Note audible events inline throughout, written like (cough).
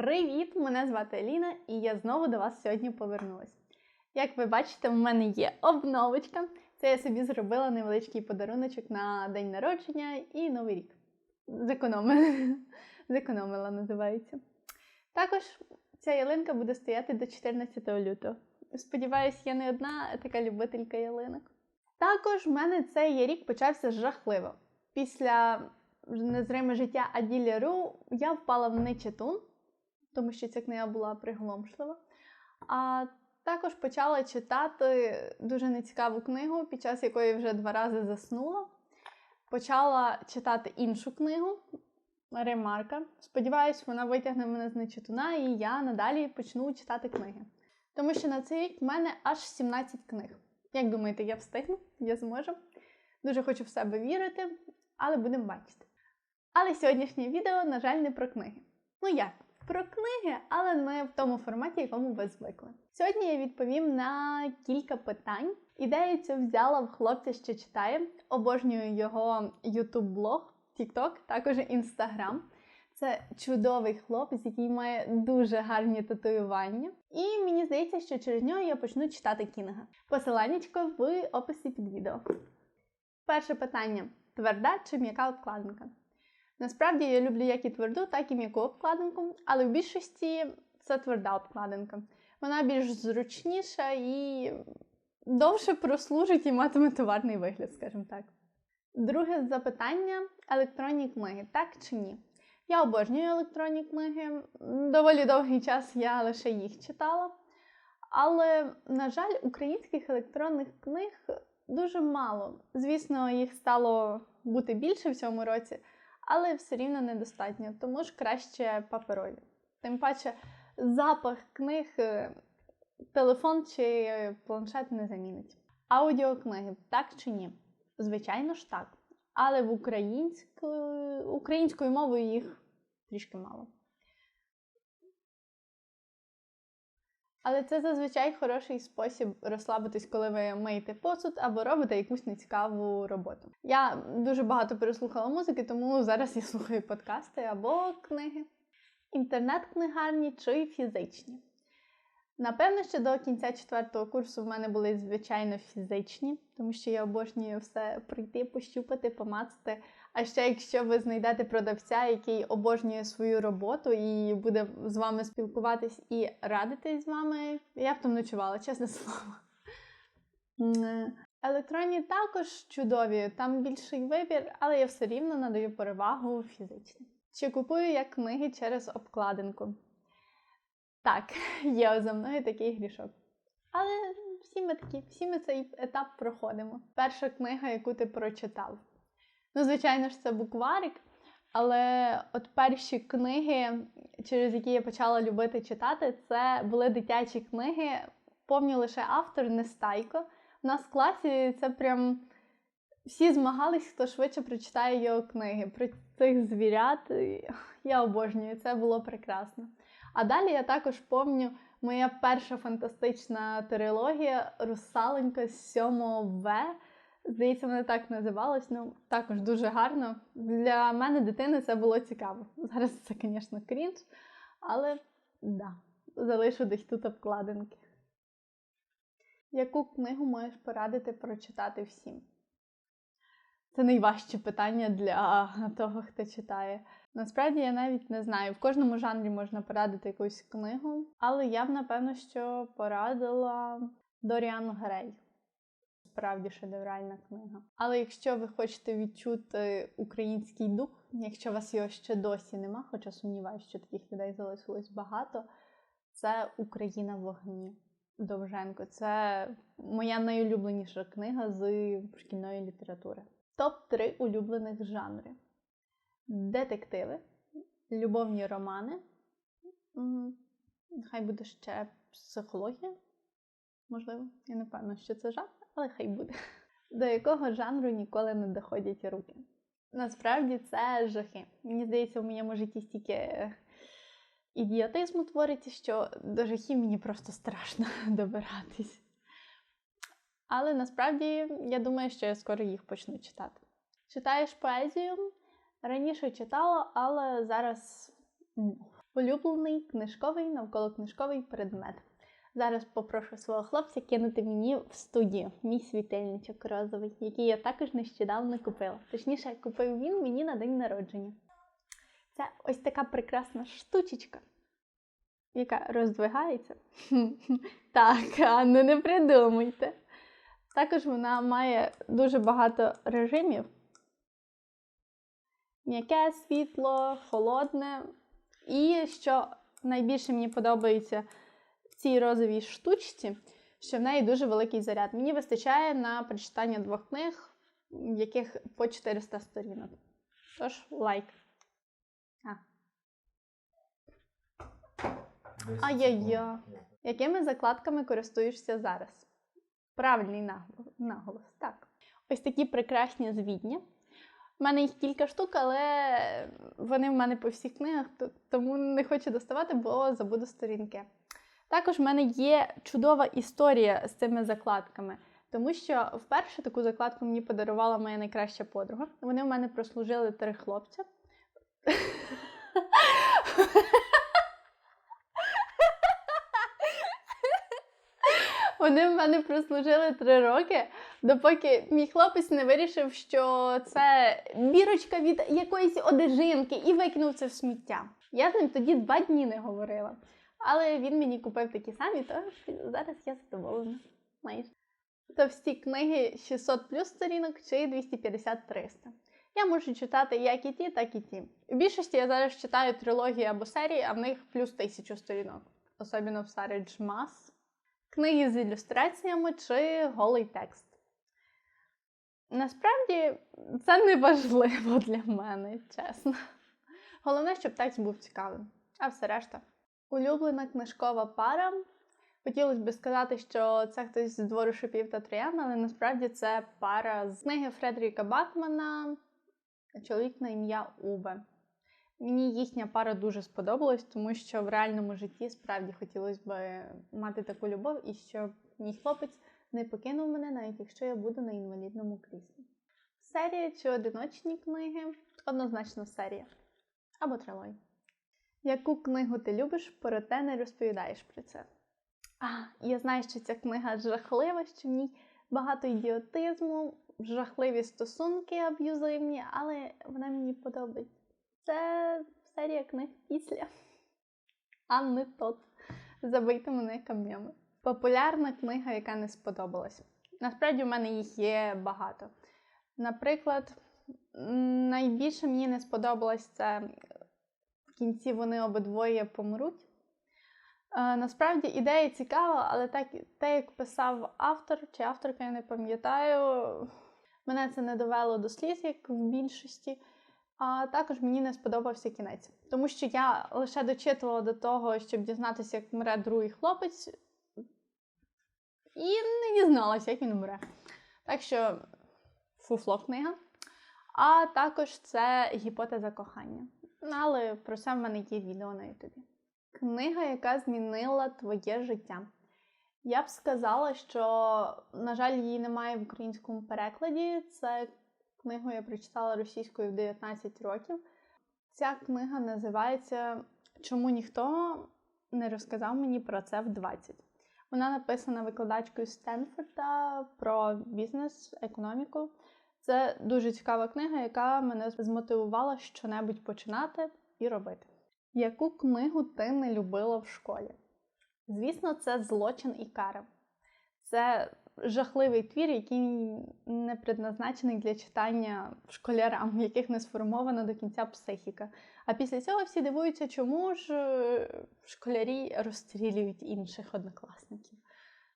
Привіт! Мене звати Еліна, і я знову до вас сьогодні повернулася. Як ви бачите, в мене є обновочка. Це я собі зробила невеличкий подаруночок на день народження і Новий рік. Зекономила, (laughs) Зекономила називається. Також ця ялинка буде стояти до 14 лютого. Сподіваюсь, я не одна така любителька ялинок. Також в мене цей рік почався жахливо. Після незриме життя Аділі Ру я впала в нечитун, тому що ця книга була приголомшлива. А також почала читати дуже нецікаву книгу, під час якої вже два рази заснула. Почала читати іншу книгу Ремарка. Сподіваюсь, вона витягне мене з нечитуна, і я надалі почну читати книги. Тому що на цей рік в мене аж 17 книг. Як думаєте, я встигну? Я зможу. Дуже хочу в себе вірити, але будемо бачити. Але сьогоднішнє відео, на жаль, не про книги. Ну як? Про книги, але не в тому форматі, якому ви звикли. Сьогодні я відповім на кілька питань. Ідею цю взяла в хлопця, що читає. Обожнюю його YouTube блог, TikTok, також Instagram. Це чудовий хлопець, який має дуже гарні татуювання. І мені здається, що через нього я почну читати кінга. Посиланнячко в описі під відео. Перше питання: тверда чи м'яка обкладинка? Насправді я люблю як і тверду, так і м'яку обкладинку, але в більшості це тверда обкладинка. Вона більш зручніша і довше прослужить і матиме товарний вигляд, скажімо так. Друге запитання: електронні книги, так чи ні? Я обожнюю електронні книги. Доволі довгий час я лише їх читала. Але, на жаль, українських електронних книг дуже мало. Звісно, їх стало бути більше в цьому році, але все рівно недостатньо, тому ж краще паперові. Тим паче, запах книг, телефон чи планшет не замінить. Аудіокниги, так чи ні? Звичайно ж так. Але в українською, українською мовою їх трішки мало. Але це зазвичай хороший спосіб розслабитись, коли ви миєте посуд або робите якусь нецікаву роботу. Я дуже багато переслухала музики, тому зараз я (laughs) слухаю подкасти або книги. Інтернет-книгарні чи фізичні. Напевно, що до кінця четвертого курсу в мене були звичайно фізичні, тому що я обожнюю все прийти, пощупати, помацати. А ще якщо ви знайдете продавця, який обожнює свою роботу і буде з вами спілкуватись і радитись з вами, я б там ночувала, чесне слово. Електронні також чудові, там більший вибір, але я все рівно надаю перевагу фізичним. Чи купую я книги через обкладинку? Так, (laughs) є за мною такий грішок. Але всі ми такі, всі ми цей етап проходимо. Перша книга, яку ти прочитав. Ну, звичайно ж, це букварик, але от перші книги, через які я почала любити читати, це були дитячі книги. Помню лише автор Нестайко. У нас в класі це прям всі змагались, хто швидше прочитає його книги. Про цих звірят я обожнюю, це було прекрасно. А далі я також помню моя перша фантастична трилогія Русаленька з 7 В. Здається, вона так називалась, ну також дуже гарно. Для мене дитини це було цікаво. Зараз це, звісно, крінж, але да, залишу десь тут обкладинки. Яку книгу можеш порадити прочитати всім? Це найважче питання для того, хто читає. Насправді я навіть не знаю. В кожному жанрі можна порадити якусь книгу, але я б, напевно, що порадила Доріан Грей. Справді шедевральна книга. Але якщо ви хочете відчути український дух, якщо у вас його ще досі нема, хоча сумніваюся, що таких людей залишилось багато, це Україна в вогні Довженко. Це моя найулюбленіша книга з шкільної літератури. Топ-3 улюблених жанри: детективи, любовні романи. Хай буде ще психологія. Можливо, я не певна, що це жанр, але хай буде. До якого жанру ніколи не доходять руки. Насправді це жахи. Мені здається, в моєму житті стільки ідіотизму твориться, що до жахів мені просто страшно (laughs) добиратись. Але насправді я думаю, що я скоро їх почну читати. Читаєш поезію? Раніше читала, але зараз Улюблений книжковий навколокнижковий предмет. Зараз попрошу свого хлопця кинути мені в студію мій світильничок розовий, який я також нещодавно купила. Точніше, купив він мені на день народження. Це ось така прекрасна штучечка, яка роздвигається. (laughs) Так, Анну, не придумуйте. Також вона має дуже багато режимів. М'яке світло, холодне. І що найбільше мені подобається в цій розовій штучці, що в неї дуже великий заряд. Мені вистачає на прочитання двох книг, в яких по 400 сторінок. Тож, лайк. А. Ай-яй-я. Якими закладками користуєшся зараз? Правильний наголос. Так. Ось такі прекрасні звідні. У мене їх кілька штук, але вони в мене по всіх книгах, тому не хочу доставати, бо забуду сторінки. Також в мене є чудова історія з цими закладками, тому що вперше таку закладку мені подарувала моя найкраща подруга. Вони в мене прослужили три хлопця. Вони в мене прослужили три роки, допоки мій хлопець не вирішив, що це бірочка від якоїсь одежинки і викинув це в сміття. Я з ним тоді два дні не говорила. Але він мені купив такі самі, то зараз я задоволена. Майже. Товсті книги 600 плюс сторінок чи 250-300. Я можу читати як і ті, так і ті. В більшості я зараз читаю трилогії або серії, а в них плюс тисячу сторінок, особливо в Sarage Mass. Книги з ілюстраціями чи голий текст. Насправді це не важливо для мене, чесно. Головне, щоб текст був цікавим, а все решта. Улюблена книжкова пара. Хотілося б сказати, що це хтось з двору шипів та троян, але насправді це пара з книги Фредеріка Бакмана, чоловік на ім'я Уве. Мені їхня пара дуже сподобалась, тому що в реальному житті справді хотілося б мати таку любов і щоб мій хлопець не покинув мене, навіть якщо я буду на інвалідному кріслі. Серія чи одиночні книги? Однозначно серія. Або трилогія. Яку книгу ти любиш, проте не розповідаєш про це? А, я знаю, що ця книга жахлива, що в ній багато ідіотизму, жахливі стосунки аб'юзивні, але вона мені подобається. Це серія книг після. А не тот. Забийте мене камнями. Популярна книга, яка не сподобалась. Насправді, в мене їх є багато. Наприклад, найбільше мені не сподобалось це в кінці вони обидвоє помруть. Е, насправді ідея цікава, але так, те, як писав автор чи авторка, я не пам'ятаю, мене це не довело до сліз, як в більшості. А також мені не сподобався кінець, тому що я лише дочитувала до того, щоб дізнатися, як мре другий хлопець, і не дізналася, як він мре. Так що фуфло книга. А також це гіпотеза кохання. Але про це в мене є відео на ютубі. Книга, яка змінила твоє життя. Я б сказала, що, на жаль, її немає в українському перекладі. Це книгу я прочитала російською в 19 років. Ця книга називається Чому ніхто не розказав мені про це в 20. Вона написана викладачкою Стенфорда про бізнес, економіку. Це дуже цікава книга, яка мене змотивувала щонебудь починати і робити. Яку книгу ти не любила в школі? Звісно, це злочин і кара. Це жахливий твір, який не предназначений для читання школярам, в яких не сформована до кінця психіка. А після цього всі дивуються, чому ж е, школярі розстрілюють інших однокласників.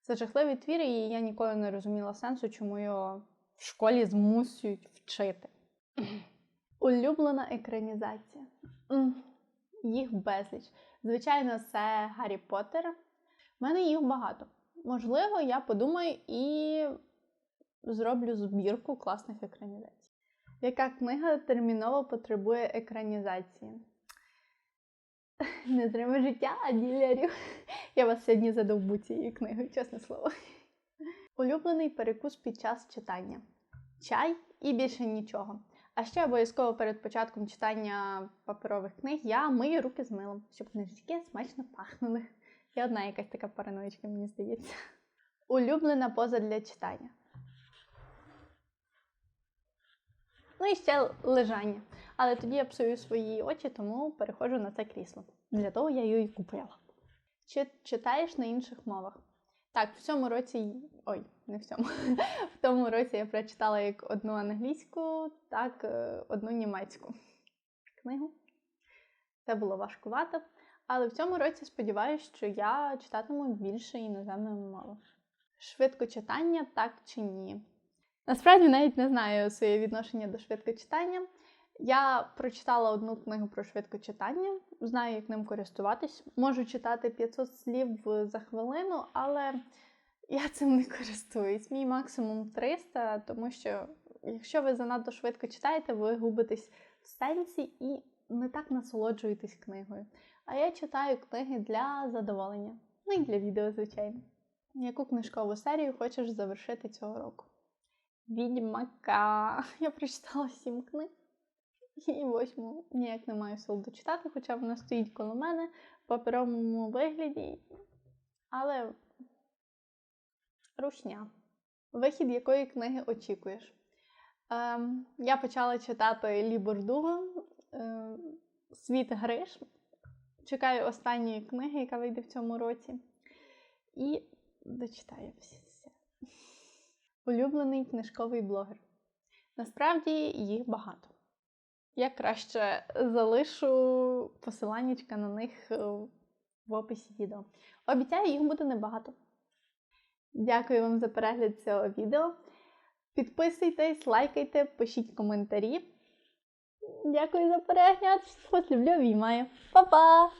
Це жахливий твір, і я ніколи не розуміла сенсу, чому його в школі змусюють вчити. (clears throat) Улюблена екранізація. Їх безліч. Звичайно, це Гаррі Поттер. У мене їх багато. Можливо, я подумаю і зроблю збірку класних екранізацій. Яка книга терміново потребує екранізації? Не треба життя Аділярів. Я вас сьогодні задовбу цією книгою, чесне слово. Улюблений перекус під час читання. Чай і більше нічого. А ще обов'язково перед початком читання паперових книг я мию руки з милом, щоб книжки смачно пахнули. І одна якась така параноїчка, мені здається. Улюблена поза для читання. Ну і ще лежання. Але тоді я псую свої очі, тому переходжу на це крісло. Для того я її купила. Чи читаєш на інших мовах? Так, в цьому році. Ой, не в цьому. (laughs) В тому році я прочитала як одну англійську, так е, одну німецьку книгу. Це було важкувато. Але в цьому році сподіваюся, що я читатиму більше іноземної мови. Швидкочитання так чи ні? Насправді навіть не знаю своє відношення до швидкочитання. Я прочитала одну книгу про швидкочитання, знаю, як ним користуватись. Можу читати 500 слів за хвилину, але я цим не користуюсь. Мій максимум 300, тому що якщо ви занадто швидко читаєте, ви губитесь в сенсі і не так насолоджуєтесь книгою. А я читаю книги для задоволення. Ну і для відео, звичайно. Яку книжкову серію хочеш завершити цього року? Відьмака. (laughs) Я прочитала сім книг. І восьму ніяк не маю сил дочитати, хоча вона стоїть коло мене в паперовому вигляді. Але рушня. Вихід якої книги очікуєш? Ем, я почала читати Лі Бордуга е, Світ Гриш. Чекаю останньої книги, яка вийде в цьому році. І дочитаю все. Улюблений книжковий блогер. Насправді їх багато. Я краще залишу посиланнячка на них е, в описі відео. Обіцяю, їх буде небагато. Дякую вам за перегляд цього відео. Підписуйтесь, лайкайте, пишіть коментарі. Дякую за перегляд. Вас люблю, обіймаю. Па-па!